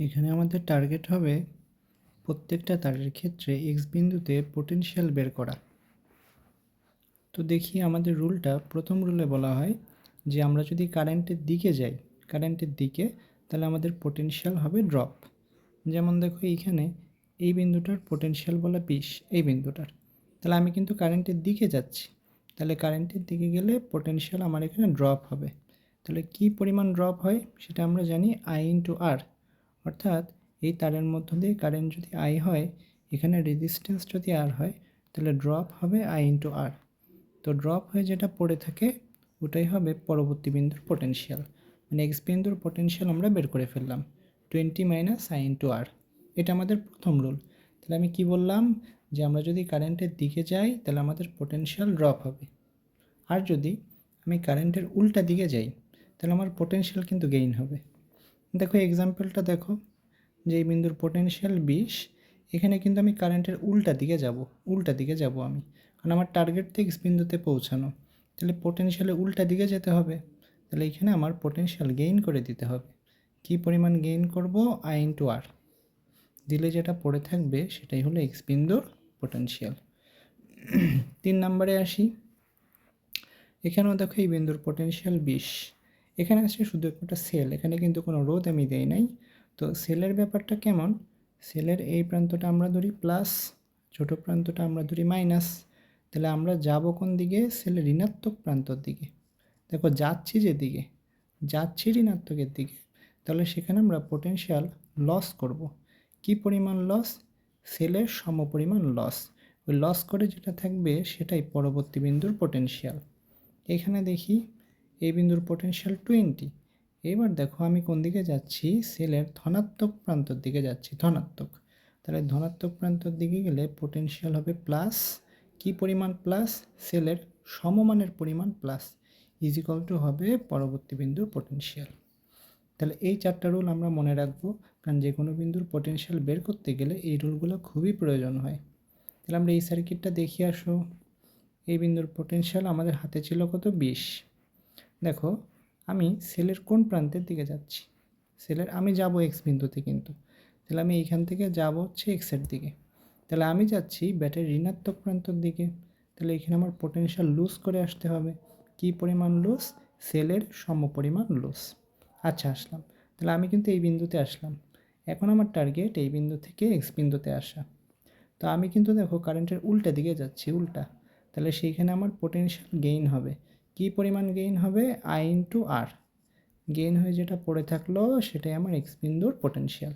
এখানে আমাদের টার্গেট হবে প্রত্যেকটা তারের ক্ষেত্রে এক্স বিন্দুতে পোটেনশিয়াল বের করা। তো দেখি আমাদের রুলটা প্রথম রুলে বলা হয় যে আমরা যদি কারেন্টের দিকে যাই কারেন্টের দিকে, তাহলে আমাদের পোটেনশিয়াল হবে ড্রপ যেমন দেখো এইখানে এই বিন্দুটার পোটেনশিয়াল বলা বিশ, এই বিন্দুটার। তাহলে আমি কিন্তু কারেন্টের দিকে যাচ্ছি। তাহলে কারেন্টের দিকে গেলে পোটেনশিয়াল আমার এখানে ড্রপ হবে। তাহলে কি পরিমাণ ড্রপ হয়? সেটা আমরা জানি আই ইন্টু আর অর্থাৎ এই তারের মধ্য দিয়ে কারেন্ট যদি আই হয়, এখানে রেজিস্ট্যান্স যদি আর হয়, তাহলে ড্রপ হবে আই ইন্টু আর তো ড্রপ হয়ে যেটা পড়ে থাকে, ওটাই হবে পরবর্তী বিন্দুর পোটেনশিয়াল মানে এক্স বিন্দুর পোটেনশিয়াল আমরা বের করে ফেললাম। টোয়েন্টি মাইনাস আই ইন্টু আর এটা আমাদের প্রথম রুল তাহলে আমি কি বললাম? যে আমরা যদি কারেন্টের দিকে যাই, তাহলে আমাদের পোটেনশিয়াল ড্রপ হবে। আর যদি আমি কারেন্টের উল্টা দিকে যাই, তাহলে আমার পোটেনশিয়াল কিন্তু গেইন হবে। দেখো এক্সাম্পলটা দেখো, যে এই বিন্দুর পোটেনশিয়াল বিশ, এখানে কিন্তু আমি কারেন্টের উল্টা দিকে যাব, উল্টা দিকে যাব আমি। কারণ আমার টার্গেট থেকে বিন্দুতে পৌঁছানো। তাহলে পোটেনশিয়ালে উল্টা দিকে যেতে হবে। তাহলে এখানে আমার পোটেনশিয়াল গেইন করে দিতে হবে। কি পরিমাণ গেইন করব? আই ইন্টু আর দিলে যেটা পড়ে থাকবে, সেটাই হলো এক্স বিন্দুর পোটেনশিয়াল তিন নম্বরে আসি। এখানেও দেখো এই বিন্দুর পোটেনশিয়াল বিশ। এখানে আসছে শুধু একটা সেল এখানে কিন্তু কোনো রোদ আমি দেই নাই। তো সেলের ব্যাপারটা কেমন? সেলের এই প্রান্তটা আমরা ধরি প্লাস ছোট প্রান্তটা আমরা ধরি মাইনাস তাহলে আমরা যাব কোন দিকে? সেলের ঋণাত্মক প্রান্তর দিকে। দেখো যাচ্ছি যেদিকে, যাচ্ছি ঋণাত্মকের দিকে, তাহলে সেখানে আমরা পোটেনশিয়াল লস করব। কি পরিমাণ লস সেলের সমপরিমাণ লস ওই লস করে যেটা থাকবে সেটাই পরবর্তী বিন্দুর পোটেনশিয়াল এখানে দেখি এই বিন্দুর পোটেনশিয়াল টোয়েন্টি এবার দেখো আমি কোন দিকে যাচ্ছি? সেলের ধনাত্মক প্রান্তর দিকে যাচ্ছি, ধনাত্মক। তাহলে ধনাত্মক প্রান্তর দিকে গেলে পোটেনশিয়াল হবে প্লাস কি পরিমাণ প্লাস সেলের সমমানের পরিমাণ প্লাস ইজিক্যাল টু হবে পরবর্তী বিন্দুর পোটেনশিয়াল তাহলে এই চারটা রুল আমরা মনে রাখব, কারণ যে কোনো বিন্দুর পোটেনশিয়াল বের করতে গেলে এই রুলগুলো খুবই প্রয়োজন হয়। তাহলে আমরা এই সার্কিটটা দেখি আসো। এই বিন্দুর পোটেনশিয়াল আমাদের হাতে ছিল কত? বিশ। দেখো, আমি সেলের কোন প্রান্তের দিকে যাচ্ছি? সেলের, আমি যাব এক্স বিন্দুতে কিন্তু। তাহলে আমি এইখান থেকে যাব হচ্ছে এক্সের দিকে। তাহলে আমি যাচ্ছি ব্যাটের ঋণাত্মক প্রান্তর দিকে। তাহলে এখানে আমার পোটেনশিয়াল লুজ করে আসতে হবে। কি পরিমাণ লুজ সেলের সমপরিমাণ লুজ আচ্ছা আসলাম। তাহলে আমি কিন্তু এই বিন্দুতে আসলাম। এখন আমার টার্গেট এই বিন্দু থেকে এক্স বিন্দুতে আসা। তো আমি কিন্তু দেখো কারেন্টের উল্টা দিকে যাচ্ছি, উল্টা। তাহলে সেইখানে আমার পোটেনশিয়াল গেইন হবে। কি পরিমাণ গেইন হবে? আই ইন্টু আর গেইন হয়ে যেটা পড়ে থাকল, সেটাই আমার এক্স বিন্দুর পোটেনশিয়াল